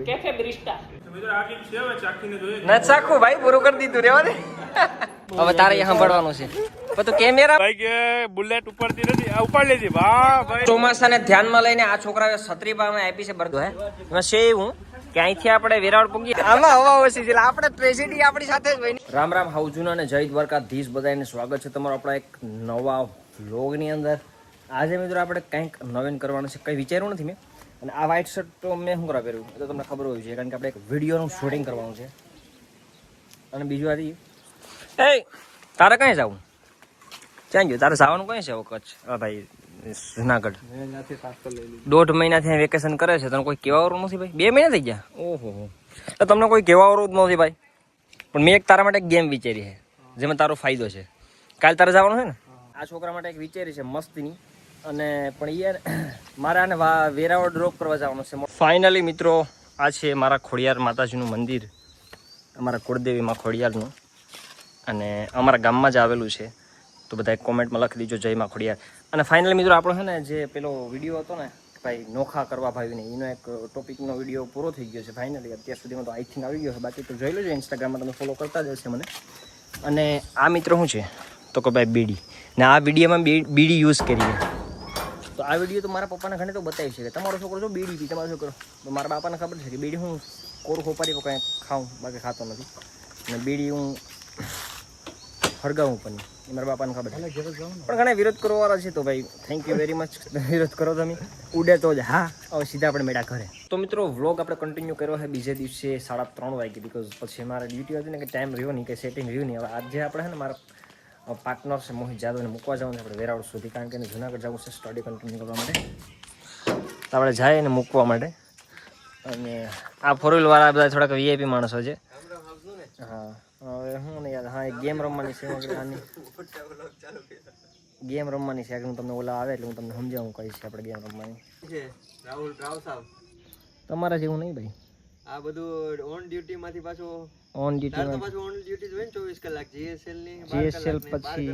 હોય કેફે બ્રિસ્ટા ન ચાખું ભાઈ પૂરું કરી દીધું રેવા દે. હવે તારે અહીંયા સાંભળવાનું છે. કેમેરા ભાઈ કે બુલેટ ઉપરથી નથી. ઉપર ઉપાડ લીધી વાહ ભાઈ. ચોમાસાને ધ્યાનમાં લઈને આ છોકરાએ છત્રી પાસે આપી છે બરદો હે? એમાં છે એવું કે અહીંથી આપણે વેરાવળ પૂગી આમાં હવા ઓછી છે આપણે ટ્રેજેડી આપણી સાથે જ હોય રામ રામ હાઉજુના અને જય દ્વારકાધીશ બધાને સ્વાગત છે તમારો આપણા એક નવા વ્લોગની અંદર. આજે મિત્રો આપણે કંઈક નવીન કરવાનું છે કંઈ વિચાર્યું નથી મેં? અને આ વ્હાઇટ શર્ટ તો મેં શું કરવા પહેર્યું? એ તો તમને ખબર હોય છે કારણ કે આપણે એક વિડીયોનું શૂટિંગ કરવાનું છે. અને બીજું આથી? એ તારે ક્યાં જવું? ક્યાં ગયું? તારે જવાનું કઈ છે કચ્છ હા ભાઈ જુનાગઢ. દોઢ મહિનાથી વેકેશન કરે છે. તને કોઈ કહેવાવાળું નથી ભાઈ? બે મહિના થઈ ગયા? ઓહો. હો. તો તમને કોઈ કહેવાવાળું જ નથી ભાઈ. પણ મેં એક તારા માટે એક ગેમ વિચારી છે જેમાં તારો ફાયદો છે. કાલે તારે જવાનું છે ને? આ છોકરા માટે એક વિચારી છે મસ્તીની. અને પણ યાર મારે આને વેરાવળ ડ્રોપ કરવા જવાનું છે. ફાઇનલી મિત્રો, આ છે મારા ખોડિયાર માતાજીનું મંદિર. અમારા કુળદેવીમાં ખોડિયારનું. અને અમારા ગામમાં જ આવેલું છે. તો બધા કોમેન્ટમાં લખી દીજો, જય માં ખોડિયાર. અને ફાઇનલી મિત્રો, આપણો છે ને, જે પેલો વીડિયો હતો ને ભાઈ નોખા કરવા ભાવીને એનો એક ટોપિકનો વીડિયો પૂરો થઈ ગયો છે ફાઇનલી. અત્યાર સુધીમાં તો આઈ થિંક આવી ગયો છે. બાકી તો જોઈ લેજો ઇન્સ્ટાગ્રામમાં તમે ફોલો કરતા જશે મને. અને આ મિત્રો શું છે? તો કે ભાઈ બીડી. ને આ વિડીયોમાં બીડી યુઝ કરીએ. તો આ વીડિયો તો મારા પપ્પાને ઘણે તો બતાવી છે તમારો છોકરો જો બીડી પી તમારો છોકરો. તો મારા બાપાને ખબર છે કે બીડી હું કોરું ખોપારી કાંઈ ખાઉં, બાકી ખાતો નથી. અને બીડી હું હળગાવું પણ મારા બાપાને ખબર છે. પણ ઘણા વિરોધ કરવાવાળા છે તો ભાઈ થેન્ક યુ વેરી મચ વિરોધ કરો તમે. ઉડે તો જ. હા, હવે સીધા આપણે મેળા ઘરે. તો મિત્રો વ્લોગ આપણે કન્ટિન્યુ કર્યો છે બીજે દિવસે સાડા ત્રણ વાગે બીકોઝ પછી મારા ડ્યુટી હતી ને કે ટાઈમ રહ્યો નહીં, કે સેટિંગ રહ્યું નહીં. હવે આજે આપણે છે ને મારા પાર્ટનર છે મોહિત જાદવને મૂકવા જવાનું છે આપણે વેરાવળ સુધી કારણ કે એને જુનાગઢ જવું છે સ્ટડી કન્ટિન્યુ કરવા માટે તો આપણે જાય એને મૂકવા માટે અને આ ફોર વ્હીલવાળા બધા થોડાક વીઆઈપી માણસો છે હા હવે હું ને યાર હા એક ગેમ રમવાની છે આની ગેમ રમવાની છે હું તમને ઓલા આવે એટલે હું તમને સમજાવું કઈ છે આપણે ગેમ રમવાની રાહુલ રાવ સાહેબ તમારા જેવું નહીં ભાઈ આ બધું ઓન ડ્યુટી માંથી પાછું ઓન ડ્યુટી તો ડ્યુટીમાં પાછું ઓન ડ્યુટી હોય ને ચોવીસ કલાક જીએસએલની જીએસએલ પછી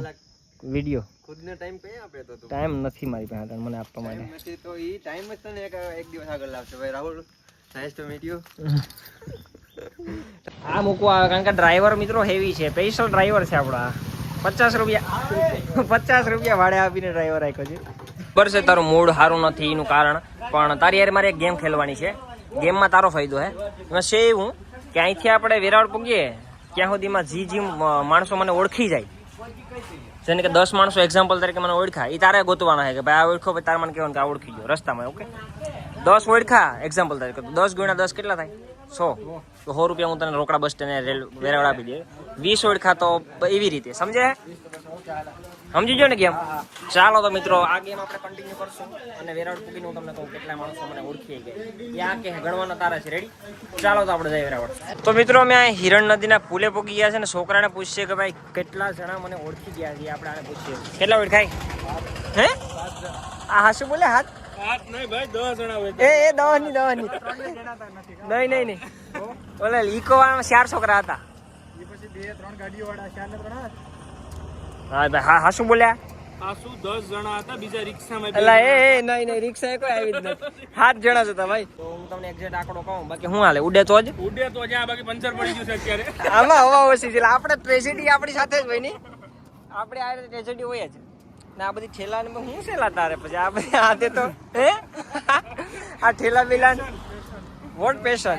વીડિયો ખુદને ટાઈમ કઈ આપે તો ટાઈમ નથી મારી પાસે મને આપવા માટે. નથી તો ઈ ટાઈમ જ તને એક એક દિવસ આગળ લાવશે. ભાઈ Rahul nice to meet you આ મૂકવા આવે કારણ કે ડ્રાઈવર મિત્રો હેવી છે. સ્પેશિયલ ડ્રાઈવર છે આપણા. પચાસ રૂપિયા પચાસ રૂપિયા ભાડે આપીને ડ્રાઈવર રાખ્યો છે. બરસે તારું મૂડ સારું નથી એનું કારણ. પણ તારી યાર મારે એક ગેમ ખેલવાની છે. ગેમમાં તારો ફાયદો હે. એમાં છે એવું કે અહીંથી આપણે વેરાવળ પૂગીએ, ત્યાં સુધીમાં જી જી માણસો મને ઓળખી જાય. જેને કે દસ માણસો એક્ઝામ્પલ તરીકે મને ઓળખા એ તારે ગોતવાના છે કે ભાઈ આ ઓળખો તારે મને કહેવાનું કે આ ઓળખી ગયો, રસ્તામાં, ઓકે? દસ ઓળખા એક્ઝામ્પલ તરીકે. દસ ગુણ્યા દસ કેટલા થાય? સો. તો સો રૂપિયા હું તને રોકડા બસ સ્ટેન્ડ વેરાવળ આપી દે વીસ ઓળખા તો એવી રીતે સમજે સમજી ગયો ને ગેમ ચાલો તો મિત્રો આ ગેમ આપણે કન્ટિન્યુ કરશું. અને વેરાવળ પૂગીને હું તમને કહું કેટલા માણસો મને ઓળખી ગયા એ કે ગણવાના તારા છે રેડી ચાલો તો આપણે જઈએ વેરાવળ. તો મિત્રો અમે આ હિરણ નદીના પુલે પૂકી ગયા છે ને છોકરાને પૂછીએ કે ભાઈ કેટલા જણા મને ઓળખી ગયા છે આપણે આને પૂછીએ. કેટલા ઓળખાય? હે? આ હાસુ બોલે હાથ? હાથ નહીં ભાઈ દસ જણા હોય એ એ દવા ની દવા ની. નહીં નહીં નહીં. ઓલે ચાર છોકરા હતા. હા હા હા શું બોલ્યા? આસુ 10 જણા હતા બીજા રિક્ષામાં એલા એ નહીં નહીં રિક્ષા કોઈ આવી જ સાત જણા હતા ભાઈ. હું તમને એક્ઝેક્ટ આંકડો કહું બાકી હું હાલે? ઉડે તો ઉડે તો જ આ બાકી પંચર પડી ગયું છે અત્યારે. આમાં હવા છે આપણે ટ્રેજેડી આપણી સાથે જ ભાઈ ની. આપણે આ ટ્રેજેડી હોય જ. ને આ બધી ઠેલા હું છેલા તારે પછી? આ બધી તો હે? આ ઠેલા બેલા વોટ પેશન?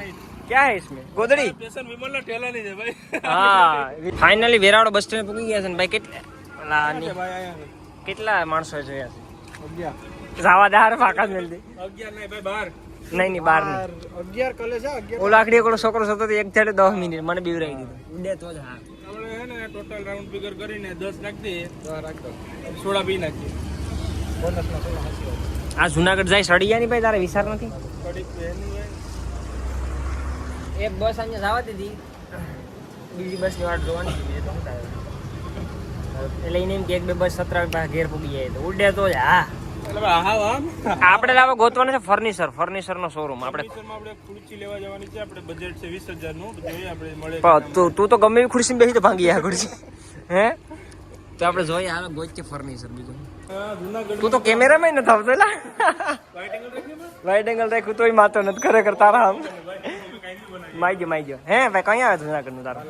ક્યાં હે ઇસમે ગોદડી? પેશન વિમલ છે ભાઈ. હા ફાઇનલી વેરાવળ બસ સ્ટેન્ડ પહોંચી ગયા છે ભાઈ કેટલા? આયા કેટલા માણસો જોયા છે? જાવા દાર ફાકા જ મેલ દે. નહીં ભાઈ બાર. નહીં નહીં બાર નહીં. અગિયાર કલે છે અગિયાર ઓલો આખડી ઓલો છોકરો સતત એક છેડે દસ મિનિટ મને બીવરાઈ દીધો. ઉડે તો જ હા આપણે હે ને ટોટલ રાઉન્ડ ફિગર કરીને દસ તો રાખ દો. સોડા બી નાખીએ. આ જુનાગઢ જાય સળિયા ની ભાઈ તારે વિચાર નથી? એક બસ અહીંયા જવા દીધી. બીજી બસની વાટ જોવાની એ તો થાય? એટલે એને એમ કે એક બે બસ સતરા પાસે ઘેર પૂગી જાય. તો ઉડે તો જ હા. આપણે લાવો ગોતવાનું છે ફર્નિચર ફર્નિચર નો શોરૂમ આપણે ફર્નિચરમાં લેવા જવાની છે આપણે બજેટ છે વીસ હજારનું આપણે મળે તું તું તો ગમે એવી ખુરશી બેસી તો ભાંગી આ ખુરશી. હે? તો આપણે જોઈએ હાલો ગોચે ફર્નિચર બીજું. તું તો કેમેરામાં નથી આવતો એલા લાઇટિંગ એંગલ રાખ્યું તોય માતો નથી ખરેખર તારા આમ. માઈ ગયો માઈ ગયો. હે ભાઈ કઈ આવે જુનાગઢનું તારું?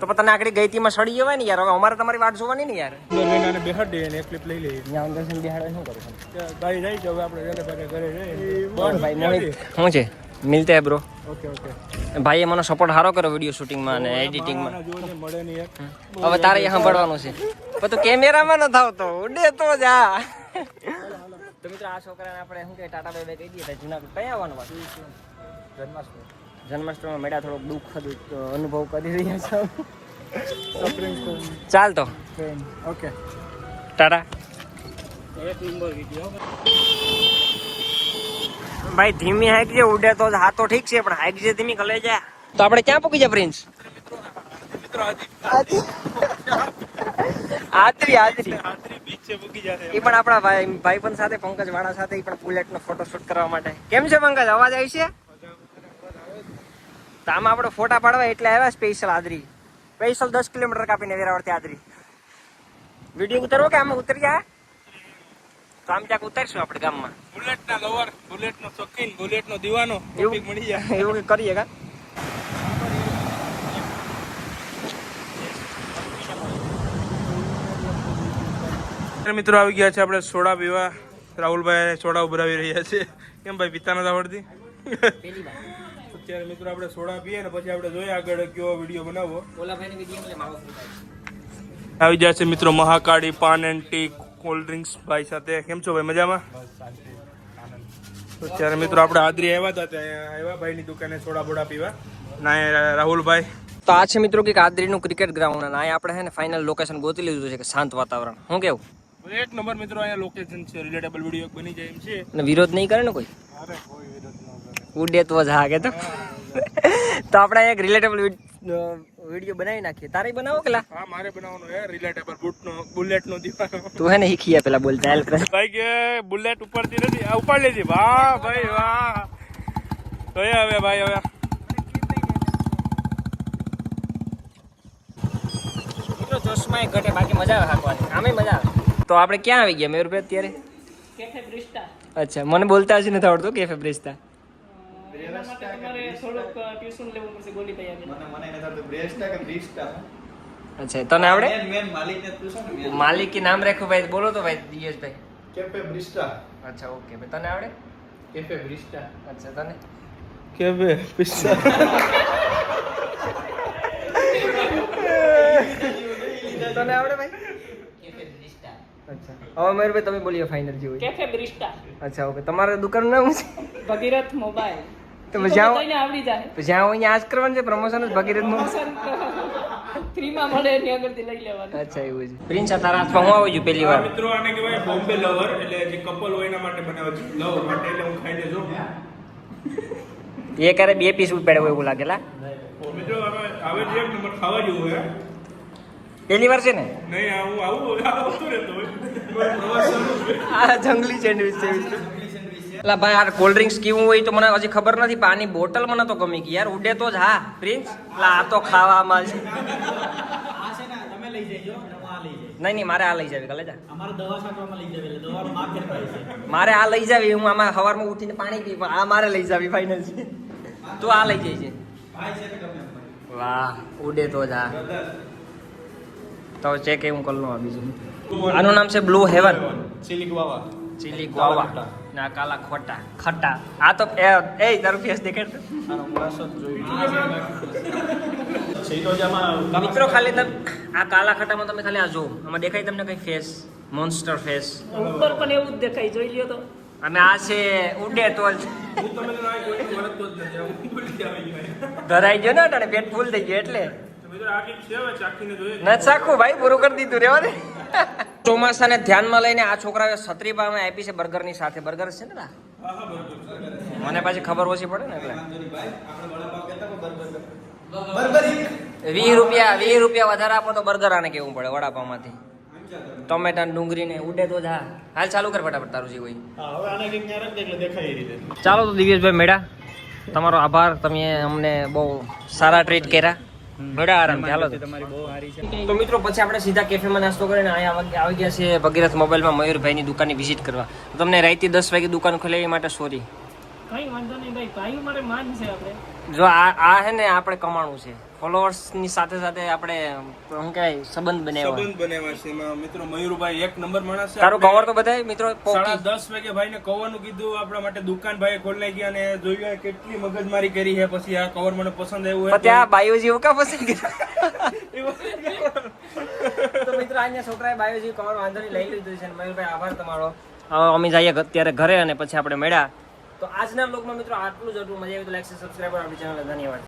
તો પણ તને આગળ ગઈ માં સડી જવાય ને યાર. હવે અમારે તમારી વાત જોવાની ને યાર. અંદર મહિનાને બેહાડી અને એક ક્લિપ લઈ લઈએ ત્યાં અંદર છે બિહાડે શું કરું ભાઈ જાય છે હવે આપણે વેલે ભાગે ઘરે જઈએ બોલ. ભાઈ મોહિત શું છે? મિલતે બ્રો. Okay okay. ભાઈએ મને સપોર્ટ સારો કર્યો વીડિયો શૂટિંગમાં અને એડિટિંગમાં મળે નહીં હવે તારે અહીંયા સાંભળવાનું છે. પણ તું કેમેરામાં ન થાવ તો ઉડે તો જા. તો મિત્રો આ છોકરાને આપણે શું કે ટાટા બાય બાય કહી દઈએ. જુનાગઢ કઈ આવવાનું વાત? જન્માષ્ટમી. જન્માષ્ટમીમાં મેળા થોડોક દુઃખ અનુભવ કરી રહ્યા છો. ચાલ તો ઓકે ટાટા એક નંબર વીડિયો ભાઈ ધીમી હાઈક જે ઉડે તો હા તો ઠીક છે પણ હાઈક જે ધીમી કલે જાય. તો આપણે ક્યાં પૂકી જાય પ્રિન્સ? આદરી આદરી એ પણ આપણા ભાઈ ભાઈબંધ સાથે પંકજ વાળા સાથે પણ બુલેટ નો ફોટોશૂટ કરવા માટે. કેમ છે પંકજ? અવાજ આવી છે? તો આમાં આપણે ફોટા પાડવા એટલે આવ્યા સ્પેશિયલ આદરી. સ્પેશિયલ દસ કિલોમીટર કાપીને વેરાવળથી આદરી. વીડિયો ઉતરવો કે આમાં ઉતરી જાય? તો આમ ક્યાંક ઉતારશું આપણે ગામમાં. બુલેટના લવર બુલેટનો શોખીન બુલેટનો દીવાનો એવું મળી જાય. એવું કરીએ કા? મિત્રો આવી ગયા છે આપણે સોડા પીવા. રાહુલભાઈ સોડા ઉભરાવી રહ્યા છે. કેમ ભાઈ પીતા નથી આવડતી અત્યારે મિત્રો આપણે સોડા પીએ ને પછી આપણે જોઈએ આગળ કયો વીડિયો બનાવવો. આવી જાય છે મિત્રો Mahakali paan and tea cold drinks ભાઈ સાથે. કેમ છો ભાઈ મજામાં? તો ત્યારે મિત્રો આપણે આદરી આવ્યા હતા ત્યાં આવ્યા ભાઈની દુકાને સોડા બોડા પીવા. ના રાહુલભાઈ. તો આ છે મિત્રો કે આદરીનું ક્રિકેટ ગ્રાઉન્ડ અને અહીંયા આપણે છે ને ફાઇનલ લોકેશન ગોતી લીધું છે કે શાંત વાતાવરણ. શું કેવું? એક નંબર મિત્રો અહીંયા લોકેશન છે રિલેટેબલ વીડિયો બની જાય એમ છે. અને વિરોધ નહીં કરે ને કોઈ? અરે કોઈ વિરોધ ઉડે તો જ હા તો. તો આપણે એક રિલેટેબલ વીડિયો બનાવી નાખીએ. તારે બનાવો કે લા? હા મારે બનાવવાનો હે રિલેટેબલ બુટનો બુલેટનો દીવાનો. તું હે ને શીખી પેલા બોલતા હેલ્પ કરે. ભાઈ કે બુલેટ ઉપરથી નથી. આ ઉપાડ લેજે. વાહ ભાઈ વાહ. તો એ હવે ભાઈ હવે. ચશ્મા ઘટે બાકી મજા આવે હાંકવાની. આમે મજા આવે. તો આપણે ક્યાં આવી ગયા? મેયરભાઈ અત્યારે? કેફે બ્રિસ્ટા અચ્છા મને બોલતા જ નથી આવડતું કેફે બ્રિસ્તા એના માટે તમારે થોડુંક ટ્યુશન લેવું પડશે આગળ અચ્છા તને આવડે? મેન માલિકને પૂછો ને માલિક. કે નામ રાખો ભાઈ બોલો તો ભાઈ દિયેશભાઈ કેફે બ્રિસ્ટા. અચ્છા ઓકે ભાઈ તને આવડે? Cafe Barista. અચ્છા તને? કે બે પિસ્સા તને આવડે ભાઈ? અચ્છા. હવે મયુરભાઈ તમે બોલીએ ફાઇનલ જેવું કેફે બ્રિસ્ટા. અચ્છા ઓકે તમારા દુકાનનું નામ છે? ભગીરથ મોબાઈલ. તો જ્યાં આવડી જાય. જ્યાં હોય આજ કરવાનું છે? પ્રમોશન જ ભગીરથનું? ફ્રીમાં મળે એની આગળથી લઈ લેવાનું. અચ્છા એવું છે. પ્રિન્સ આ તારા હાથમાં હું આવું છું પહેલી વાર? મિત્રો આને કહેવાય બોમ્બે લવર એટલે જે કપલ હોય એના માટે બનાવે છે. લવ માટે એટલે હું ખાઈ લેજો. એ કરે બે પીસ ઉપાડ્યા હોય એવું લાગેલા મિત્રો હવે જે એક નંબર ખાવા જેવું હોય પહેલી વાર છે ને? નહીં આ હું આવું આવતો રહેતો હોય. આ જંગલી સેન્ડવિચ છે એટલે ભાઈ આ કોલ્ડ ડ્રિંક્સ કેવું હોય તો મને હજી ખબર નથી પાણી બોટલ મને તો ગમી ગઈ. યાર ઉડે તો જ હા પ્રિન્સ એટલે આ તો ખાવામાં છે. નહીં નહીં મારે આ લઈ જાવી કાલે મારે આ લઈ જાવી હું આમાં સવારમાં ઉઠીને પાણી પી આ મારે લઈ જાવી ફાઇનલ છે. તું આ લઈ જઈ છે વાહ ઉડે તો જ હા. તો ચેક એ હું કરી લઉં આ બીજું. આનું નામ છે blue heaven chilli guava chilli guava ના કાલા ખોટા. ખટ્ટા આ તો એ એ તારું ફેસ દેખાડ તો. મિત્રો ખાલી તમે આ કાલા ખટ્ટામાં તમે ખાલી આ જો આમાં દેખાય તમને કઈ ફેસ મોન્સ્ટર ફેસ ઉપર પણ એવું જ દેખાય જોઈ લ્યો તો. અને આ છે ઉડે તો જ. હું તમે તો આ કોઈ વળગતો જ નથી હું ભૂલી આવી ગયો. ધરાઈ ગયો ને અટાણે પેટ ફૂલ થઈ ગયો એટલે. નથી ન ચાખું ભાઈ પૂરું કરી દીધું રેવા દે. ચોમાસાને ધ્યાનમાં લઈને આ છોકરાએ છત્રી પામે આપી છે બર્ગરની સાથે. બર્ગર છે ને મને પાછી ખબર ઓછી પડે ને એટલે. વીસ રૂપિયા વીસ રૂપિયા વધારે આપો તો બર્ગર આને કેવું પડે વડાપાવમાંથી? ટમેટા ડુંગળી ને ઉડે તો જા. હાલ ચાલુ કર ફટાફટ તારું જે હોય ચાલો તો દિવ્યેશભાઈ મેળા. તમારો આભાર તમે અમને બહુ સારા ટ્રીટ કર્યા. મેળા આરામ ચાલો તો. તો મિત્રો પછી આપણે સીધા કેફેમાં નાસ્તો કરીને અહીંયા આવી- આવી ગયા છે ભગીરથ મોબાઈલમાં મયુરભાઈની દુકાનની વિઝિટ કરવા. તમને રાઈતી દસ વાગે દુકાન ખોલે એ માટે સોરી કઈ વાંધો નહીં ભાઈ ભાઈ મારે માન છે આપણે. જો આ આ હે ને આપણે કમાણું છે. ફોલોઅર્સની સાથે સાથે આપણે શું કહેવાય સંબંધ બનાવ્યો સંબંધ બનાવ્યા છે. એમાં મિત્રો મયુરભાઈ એક નંબર માણસ છે. તારું કવર તો બધાય મિત્રો સાડા દસ વાગે ભાઈને કવરનું કીધું. આપણા માટે દુકાન ભાઈ ખોલી ગયા અને જોયું કેટલી મગજમારી કરી છે. પછી આ કવર મને પસંદ આવ્યું પણ ત્યાં બાયોજી ઓકા પસંદ કર્યું? તો મિત્રો અહીંયા છોકરાએ બાયોજી કવર વાંધો નહીં લઈ લીધું છે. મયુરભાઈ આભાર તમારો. હવે અમે જઈએ અત્યારે ઘરે અને પછી આપણે મળ્યા. તો આજના બ્લોગમાં મિત્રો આટલું જ હતું. મજા આવી તો લાઈક સબસ્ક્રાઈબ આપણી ચેનલ ધન્યવાદ.